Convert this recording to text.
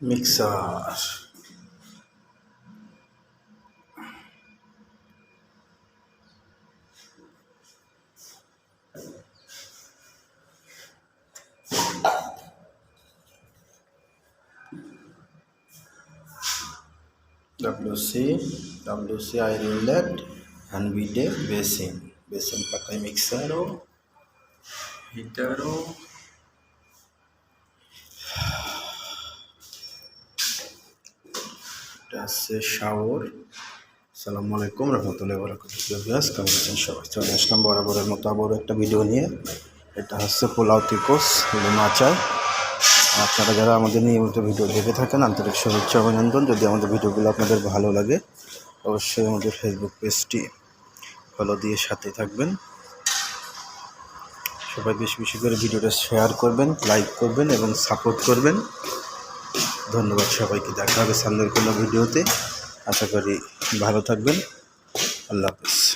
mixer, WC, WC air inlet and bidet basin. Basin pakai mixer, heater, এটা আছে শাওর। সালামু আলাইকুম রহমতুল্লাহ বরাকাতুহ। কেমন আছেন সবাই? চলে আসলাম বরাবরের মতো আবারও একটা ভিডিও নিয়ে। এটা হচ্ছে পোলাও তিকোস মাচায় আপনারা যারা আমাদের নিয়মিত ভিডিও দেখে থাকেন, আন্তরিক শুভেচ্ছা অভিনন্দন। যদি আমাদের ভিডিওগুলো আপনাদের ভালো লাগে, অবশ্যই আমাদের ফেসবুক পেজটি ফলো দিয়ে সাথে থাকবেন। সবাই বেশি বেশি করে ভিডিওটা শেয়ার করবেন লাইক করবেন এবং সাপোর্ট করবেন। ধন্যবাদ সবাইকে। দেখা হবে সামনের কোনো ভিডিওতে। আশা করি ভালো থাকবেন। আল্লাহ হাফিজ।